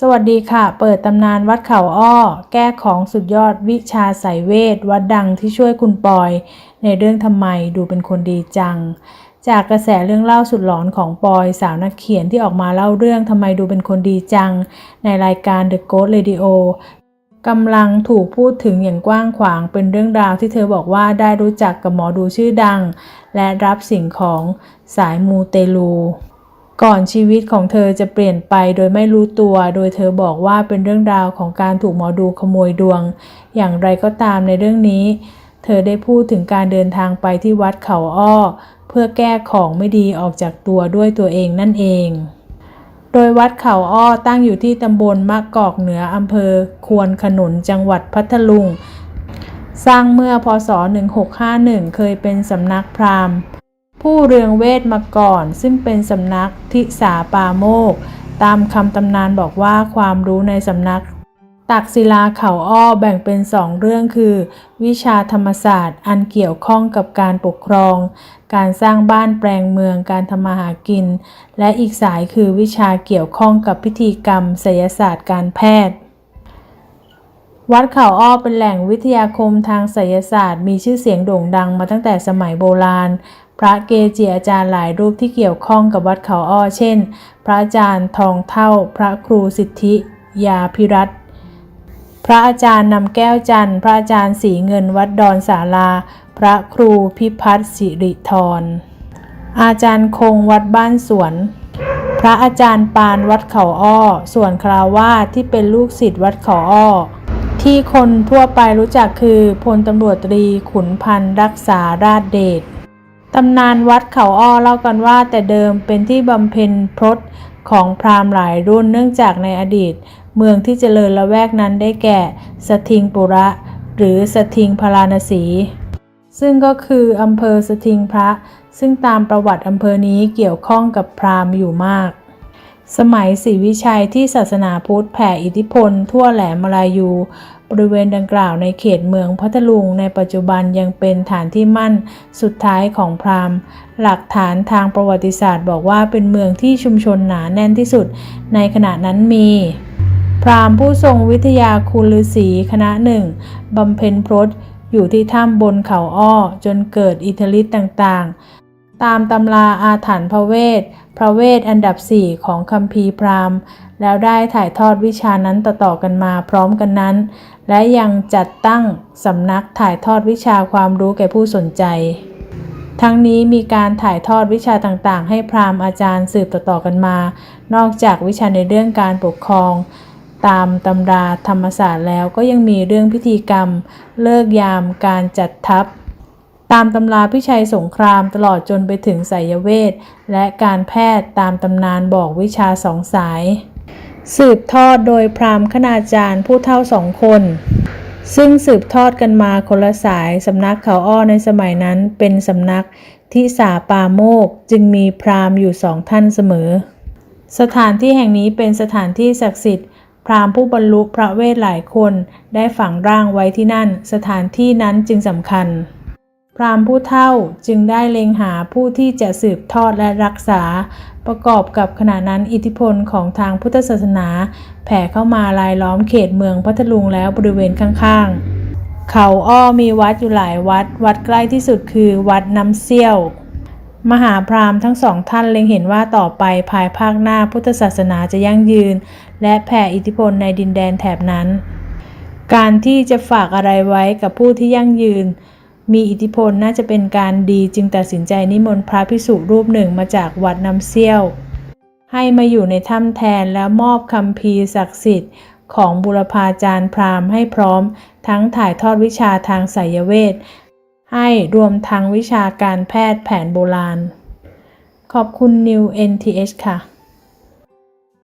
สวัสดีค่ะ เปิดตำนานวัดเขาอ้อ แก้ของสุดยอดวิชาสายเวท วัดดังที่ช่วยคุณปอย ในเรื่องทำไมดูเป็นคนดีจัง จากกระแสเรื่องเล่าสุดหลอนของปอยสาวนักเขียนที่ออกมาเล่าเรื่องทำไมดูเป็นคนดีจัง ในรายการ The Ghost Radio กำลังถูกพูดถึงอย่างกว้างขวางเป็นเรื่องราวที่เธอบอกว่าได้รู้จักกับหมอดูชื่อดัง และรับสิ่งของสายมูเตลู ก่อนชีวิตของเธอจะเปลี่ยนไปโดยไม่รู้ตัว โดยเธอบอกว่าเป็นเรื่องราวของการถูกหมอดูขโมยดวง อย่างไรก็ตามในเรื่องนี้ เธอได้พูดถึงการเดินทางไปที่วัดเขาอ้อ เพื่อแก้ของไม่ดีออกจากตัวด้วยตัวเองนั่นเอง โดยวัดเขาอ้อตั้งอยู่ที่ตำบลมะกอกเหนืออำเภอ ควนขนุนจังหวัดพัทลุง สร้างเมื่อพศ 1651 เคยเป็นสำนักพราหมณ์ ผู้เรืองเวทมาก่อน ซึ่งเป็นสำนักทิสาปาโมก ตามคำตำนานบอกว่าความรู้ในสำนัก ตักศิลาเขาอ้อแบ่งเป็นสองเรื่องคือ วิชาธรรมศาสตร์อันเกี่ยวข้องกับการปกครอง การสร้างบ้านแปลงเมืองการทำมาหากิน และอีกสายคือวิชาเกี่ยวข้องกับพิธีกรรมไสยศาสตร์การแพทย์วัดเขาอ้อเป็นแหล่งวิทยาคมทางไสยศาสตร์ มีชื่อเสียงโด่งดังมาตั้งแต่สมัยโบราณ พระเกจิอาจารย์หลายรูปที่เกี่ยวข้องกับวัดเขาอ้อ เช่น พระอาจารย์ทองเท่า พระครูสิทธิยาพิรัตพระอาจารย์นำแก้วจันทร์พระอาจารย์สีเงินวัดดอนสาราพระครูพิพัฒน์สิริธร อาจารย์คงวัดบ้านสวน พระอาจารย์ปานวัดเขาอ้อ ส่วนคราวาสที่เป็นลูกศิษย์วัดเขาอ้อ ที่คนทั่วไปรู้จักคือพลตำรวจตรีขุนพันธ์รักษาราชเดช ตำนานวัดเขาอ้อเล่ากันว่า แต่เดิมเป็นที่บำเพ็ญพรตของพราหมณ์หลายรุ่นเนื่องจากในอดีต เมืองที่เจริญละแวกนั้นได้แก่ สทิงปุระ หรือสทิงพราณสี ซึ่งก็คืออำเภอสทิงพระ ซึ่งตามประวัติอำเภอนี้เกี่ยวข้องกับพราหมณ์อยู่มาก สมัยศรีวิชัยที่ศาสนาพุทธแผ่อิทธิพล ทั่วแหลมมาลายู บริเวณดังกล่าวในเขตเมืองพัทลุงในปัจจุบันยังเป็นฐานที่มั่นสุดท้ายของพราหมณ์ หลักฐานทางประวัติศาสตร์บอกว่าเป็นเมืองที่ชุมชนหนาแน่นที่สุด ในขณะนั้นมีพราหมณ์ผู้ทรงวิทยาคุณฤาษีคณะหนึ่งบำเพ็ญพรตอยู่ที่ถ้ำบนเขาอ้อจนเกิดอิทธิฤทธิ์ต่างๆ ตามตำราอาถรรพ์พระเวท พระเวทอันดับสี่ของคัมภีร์พราหมณ์ แล้วได้ถ่ายทอดวิชานั้นต่อๆกันมาพร้อมกันนั้น และยังจัดตั้งสำนักถ่ายทอดวิชาความรู้แก่ผู้สนใจ ทั้งนี้มีการถ่ายทอดวิชาต่างๆ ให้พราหมณ์อาจารย์สืบต่อๆกันมา นอกจากวิชาในเรื่องการปกครองตามตำราธรรมศาสตร์แล้วก็ยังมีเรื่องพิธีกรรม เลิกยามการจัดทัพ ตามตำราพิชัยสงครามตลอดจนไปถึงไสยเวทและการแพทย์ตามตำนานบอกวิชาสองสาย สืบทอดโดยพราหมณ์คณาจารย์ผู้เท่าสองคน ซึ่งสืบทอดกันมาคนละสายสำนักเขาอ้อในสมัยนั้นเป็นสำนักที่สาปาโมกจึงมีพราหมณ์อยู่สองท่านเสมอ สถานที่แห่งนี้เป็นสถานที่ศักดิ์สิทธิ์พราหมณ์ผู้บรรลุพระเวทหลายคนได้ฝังร่างไว้ที่นั่น สถานที่นั้นจึงสำคัญ พราหมณ์ผู้เฒ่าจึงได้เล็งหาผู้ที่จะสืบทอดและรักษา ประกอบกับขณะนั้นอิทธิพลของทางพุทธศาสนา แผ่เข้ามาลายล้อมเขตเมืองพัทลุงแล้วบริเวณข้างๆ เขาอ้อมีวัดอยู่หลายวัด วัดใกล้ที่สุดคือวัดน้ำเซี่ยว มหาพราหมณ์ทั้งสองท่านเล็งเห็นว่าต่อไปภายภาคหน้าพุทธศาสนาจะยั่งยืน และแผ่อิทธิพลในดินแดนแถบนั้น การที่จะฝากอะไรไว้กับผู้ที่ยั่งยืน มีอิทธิพลน่าจะเป็นการดีจึงตัดสินใจนิมนต์พระภิกษุรูปหนึ่งมาจากวัดน้ำเซี่ยว ให้มาอยู่ในถ้ำแทนแล้วมอบคำพีศักดิ์สิทธิ์ของบุรพาจารย์พราหมณ์ให้พร้อม ทั้งถ่ายทอดวิชาทางไสยเวทให้รวมทั้งวิชาการแพทย์แผนโบราณ ขอบคุณ New NTH ค่ะ